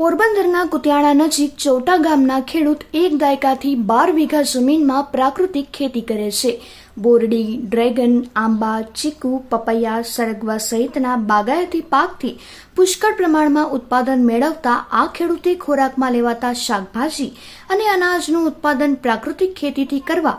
પોરબંદરના કુતિયાણા નજીક ચૌટા ગામના ખેડૂત એક દાયકાથી બાર વીઘા જમીનમાં પ્રાકૃતિક ખેતી કરે છે. બોરડી, ડ્રેગન, આંબા, ચીકુ, પપૈયા, સરગવા સહિતના બાગાયતી પાકથી પુષ્કળ પ્રમાણમાં ઉત્પાદન મેળવતા આ ખેડૂતે ખોરાકમાં લેવાતા શાકભાજી અને અનાજનું ઉત્પાદન પ્રાકૃતિક ખેતીથી કરવા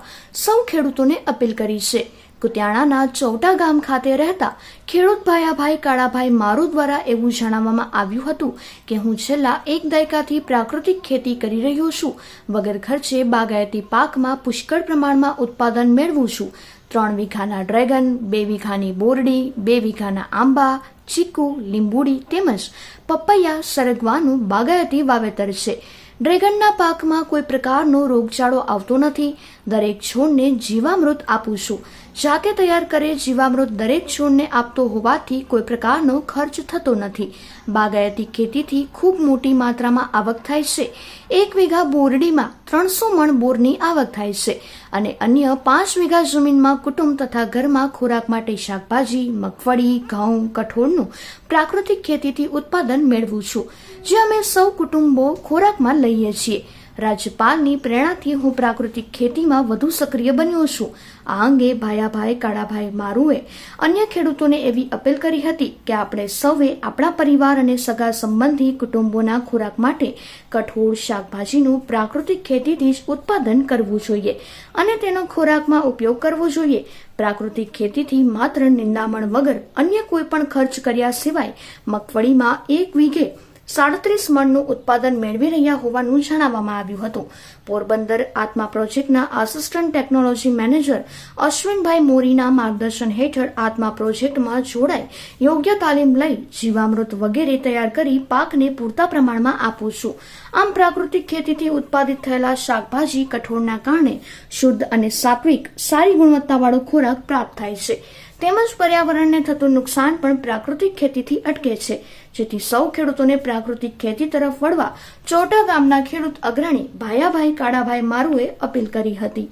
સૌ ખેડૂતોને અપીલ કરી છે. કુતિયાણાના ચૌટા ગામ ખાતે રહેતા ખેડૂત ભાયાભાઈ કાળાભાઈ મારુ દ્વારા એવું જણાવવામાં આવ્યું હતું કે હું છેલ્લા એક દાયકાથી પ્રાકૃતિક ખેતી કરી રહ્યો છું, વગર ખર્ચે બાગાયતી પાકમાં પુષ્કળ પ્રમાણમાં ઉત્પાદન મેળવું છું. ત્રણ વીઘાના ડ્રેગન, બે વીઘાની બોરડી, બે વીઘાના આંબા, ચીકુ, લીંબુડી તેમજ પપૈયા સરગવાનું બાગાયતી વાવેતર છે. ડ્રેગનના પાકમાં કોઈ પ્રકારનો રોગચાળો આવતો નથી. દરેક છોડને જીવામૃત આપું છું જાતે તૈયાર કરે જીવામૃત દરેક છોડને આપતો હોવાથી કોઈ પ્રકારનો ખર્ચ થતો નથી. બાગાયતી ખેતીથી ખૂબ મોટી માત્રામાં આવક થાય છે. એક વીઘા બોરડીમાં ત્રણસો મણ બોરની આવક થાય છે અને અન્ય પાંચ વીઘા જમીનમાં કુટુંબ તથા ઘરમાં ખોરાક માટે શાકભાજી, મગફળી, ઘઉં, કઠોળનું પ્રાકૃતિક ખેતીથી ઉત્પાદન મેળવું છું. જે અમે સૌ કુટુંબો ખોરાકમાં લઈએ છીએ. રાજ્યપાલની પ્રેરણાથી હું પ્રાકૃતિક ખેતીમાં વધુ સક્રિય બન્યો છું. આ અંગે ભાયાભાઈ કાળાભાઈ મારુએ અન્ય ખેડૂતોને એવી અપીલ કરી હતી કે આપણે સૌએ આપણા પરિવાર અને સગા સંબંધી કુટુંબોના ખોરાક માટે કઠોળ શાકભાજીનું પ્રાકૃતિક ખેતીથી જ ઉત્પાદન કરવું જોઈએ અને તેનો ખોરાકમાં ઉપયોગ કરવો જોઈએ. પ્રાકૃતિક ખેતીથી માત્ર નિંદામણ વગર અન્ય કોઈ પણ ખર્ચ કર્યા સિવાય મગફળીમાં એક વીઘે સાડત્રીસ મણનું ઉત્પાદન મેળવી રહ્યા હોવાનું જણાવવામાં આવ્યું હતું. પોરબંદર આત્મા પ્રોજેક્ટના આસિસ્ટન્ટ ટેકનોલોજી મેનેજર અશ્વિનભાઈ મોરીના માર્ગદર્શન હેઠળ આત્મા પ્રોજેક્ટમાં જોડાઈ યોગ્ય તાલીમ લઈ જીવામૃત વગેરે તૈયાર કરી પાકને પૂરતા પ્રમાણમાં આપું છું. આમ પ્રાકૃતિક ખેતીથી ઉત્પાદિત થયેલા શાકભાજી કઠોળના કારણે શુદ્ધ અને સાત્વિક સારી ગુણવત્તાવાળો ખોરાક પ્રાપ્ત થાય છે. તેમજ પર્યાવરણને થતું નુકસાન પણ પ્રાકૃતિક ખેતીથી અટકે છે. જેથી સૌ ખેડૂતોને પ્રાકૃતિક ખેતી તરફ વળવા ચોટા ગામના ખેડૂત અગ્રણી ભાયાભાઈ કાળાભાઈ મારુએ અપીલ કરી હતી.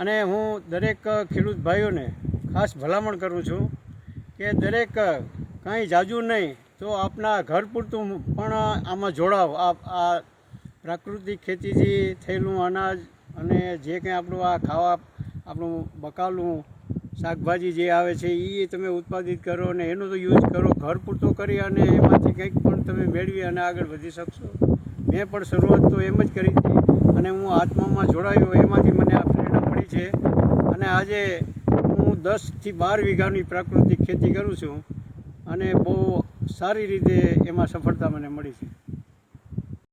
અને હું દરેક ખેડૂત ભાઈઓને ખાસ ભલામણ કરું છું કે દરેક કાંઈ જાજુ નહીં તો આપના ઘર પૂરતું પણ આમાં જોડાવ. આ પ્રાકૃતિક ખેતીથી થયેલું અનાજ અને જે કંઈ આપણું આ ખાવા, આપણું બકાલું શાકભાજી જે આવે છે એ તમે ઉત્પાદિત કરો અને એનો તો યુઝ કરો. ઘર પૂરતો કરી અને એમાંથી કંઈક પણ તમે મેળવી અને આગળ વધી શકશો. મેં પણ શરૂઆત તો એમ જ કરી હતી અને હું આત્મામાં જોડાયો. એમાંથી મને આ પ્રેરણા મળી છે. અને આજે હું દસથી બાર વીઘાની પ્રાકૃતિક ખેતી કરું છું અને બહુ સારી રીતે એમાં સફળતા મને મળી છે.